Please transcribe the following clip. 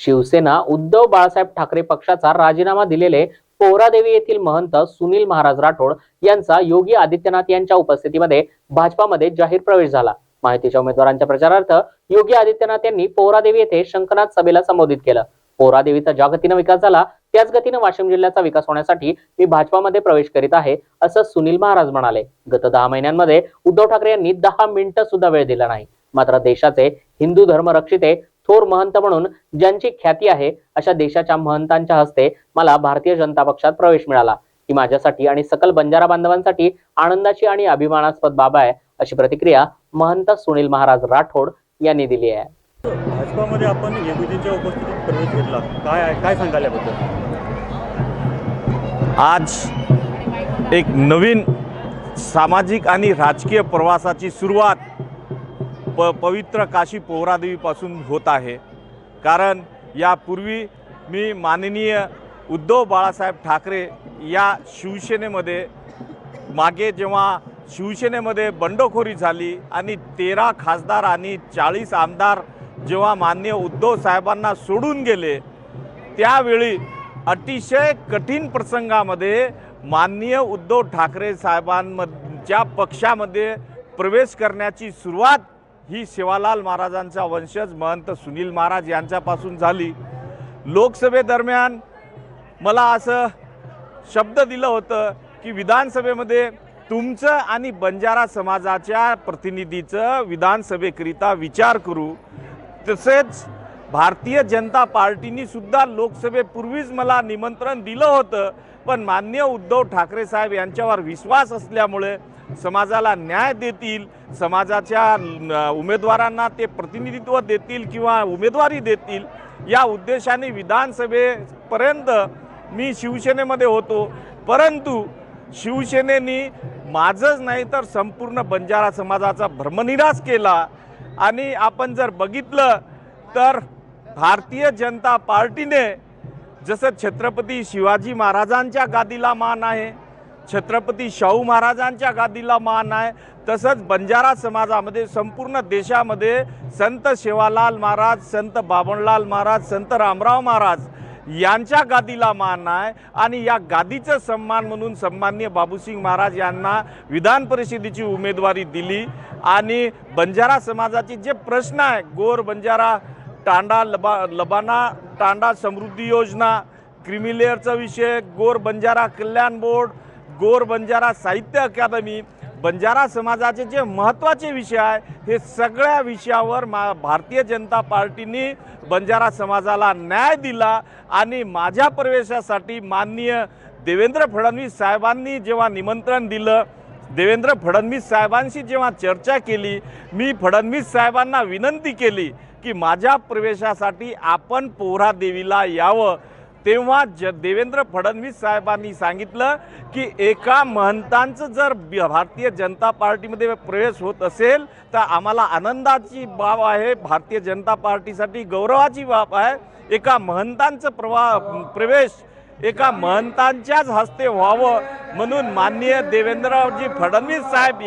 शिवसेना उद्धव बाळासाहेब ठाकरे पक्षाचा राजीनामा दिलेले पोहरादेवी येथील महंत सुनील महाराज राठोड यांचा योगी आदित्यनाथ यांच्या उपस्थितीमध्ये भाजपामध्ये जाहीर प्रवेश झाला. माहितीच्या उमेदवारांच्या प्रचारार्थ योगी आदित्यनाथ यांनी पोहरादेवी येथे शंकरनाथ सभेला संबोधित केलं. पोहरादेवीचा ज्या गतीनं विकास झाला त्याच गतीनं वाशिम जिल्ह्याचा विकास होण्यासाठी मी भाजपामध्ये प्रवेश करीत आहे असं सुनील महाराज म्हणाले. गत दहा महिन्यांमध्ये उद्धव ठाकरे यांनी दहा मिनिटं सुद्धा वेळ दिला नाही. मात्र देशाचे हिंदू धर्म रक्षिते थोर महंत म्हणून ज्यांची ख्याती आहे अशा देशाच्या महंतांच्या हस्ते मला भारतीय जनता पक्षात प्रवेश मिळाला. ही माझ्यासाठी आणि सकल बंजारा बांधवांसाठी आनंदाची आणि अभिमानास्पद बाब आहे अशी प्रतिक्रिया महंत सुनील महाराज राठोड यांनी दिली आहे. भाजपामध्ये आपण योगीजींच्या उपस्थितीत प्रवेश घेतला. काय आहे? काय सांगाल याबद्दल? आज एक नवीन सामाजिक आणि राजकीय प्रवासाची सुरुवात प पवित्र काशी पोहरादेवीपासून होत आहे. कारण यापूर्वी मी माननीय उद्धव बाळासाहेब ठाकरे या शिवसेनेमध्ये मागे जेव्हा शिवसेनेमध्ये बंडखोरी झाली आणि तेरा खासदार आणि चाळीस आमदार जेव्हा मान्य उद्धव साहेबांना सोडून गेले त्यावेळी अतिशय कठीण प्रसंगामध्ये माननीय उद्धव ठाकरे साहेबांमधच्या पक्षामध्ये प्रवेश करण्याची सुरुवात ही शिवालाल महाराजांचा वंशज महंत सुनील महाराज यांच्यापासून झाली. लोकसभेदरम्यान मला असं शब्द दिलं होतं की विधानसभेमध्ये तुमचं आणि बंजारा समाजाच्या प्रतिनिधीचं विधानसभेकरिता विचार करू. तसेच भारतीय जनता पार्टीनीसुद्धा लोकसभेपूर्वीच मला निमंत्रण दिलं होतं. पण मान्य उद्धव ठाकरे साहेब यांच्यावर विश्वास असल्यामुळे समाजाला न्याय देतील समाजाच्या उमेदवारांना ते प्रतिनिधित्व देतील किंवा उमेदवारी देतील या उद्देशाने विधानसभेपर्यंत मी शिवसेनेमध्ये होतो. परंतु शिवसेनेनी माझंच नाही तर संपूर्ण बंजारा समाजाचा भ्रमनिराश केला. आणि आपण जर बघितलं तर भारतीय जनता पार्टीने जसं छत्रपती शिवाजी महाराजांच्या गादीला मान आहे छत्रपती शाहू महाराजांच्या गादीला मान आहे. तसंच बंजारा समाजामध्ये संपूर्ण देशामध्ये संत शेवालाल महाराज संत बाबणलाल महाराज संत रामराव महाराज यांच्या गादीला मान आहे. आणि या गादीचं सन्मान म्हणून सन्मान्य बाबूसिंग महाराज यांना विधान परिषदेची उमेदवारी दिली. आणि बंजारा समाजाचे जे प्रश्न आहे गोर बंजारा टांडा लबा लबाना टांडा समृद्धी योजना क्रिमिलेअरचा विषय गोर बंजारा कल्याण बोर्ड गोर बंजारा साहित्य अकादमी बंजारा समाजाचे जे महत्त्वाचे विषय आहे हे सगळ्या विषयावर मा भारतीय जनता पार्टीने बंजारा समाजाला न्याय दिला आणि माझ्या प्रवेशासाठी माननीय देवेंद्र फडणवीस साहेबांनी जेव्हा निमंत्रण दिलं देवेंद्र फडणवीस साहेबांशी जेव्हा चर्चा केली मी फडणवीस साहेबांना विनंती केली की माझ्या प्रवेशासाठी आपण पोहरा देवीला यावं. तेव्हा ज देवेंद्र फडणवीस साहेबांनी सांगितलं की एका महंतांचं जर भारतीय जनता पार्टीमध्ये प्रवेश होत असेल तर आम्हाला आनंदाची बाब आहे भारतीय जनता पार्टीसाठी गौरवाची बाब आहे. एका महंतांचं प्रवा प्रवेश एका महंतांच्याच हस्ते व्हावं म्हणून माननीय देवेंद्रजी फडणवीस साहेब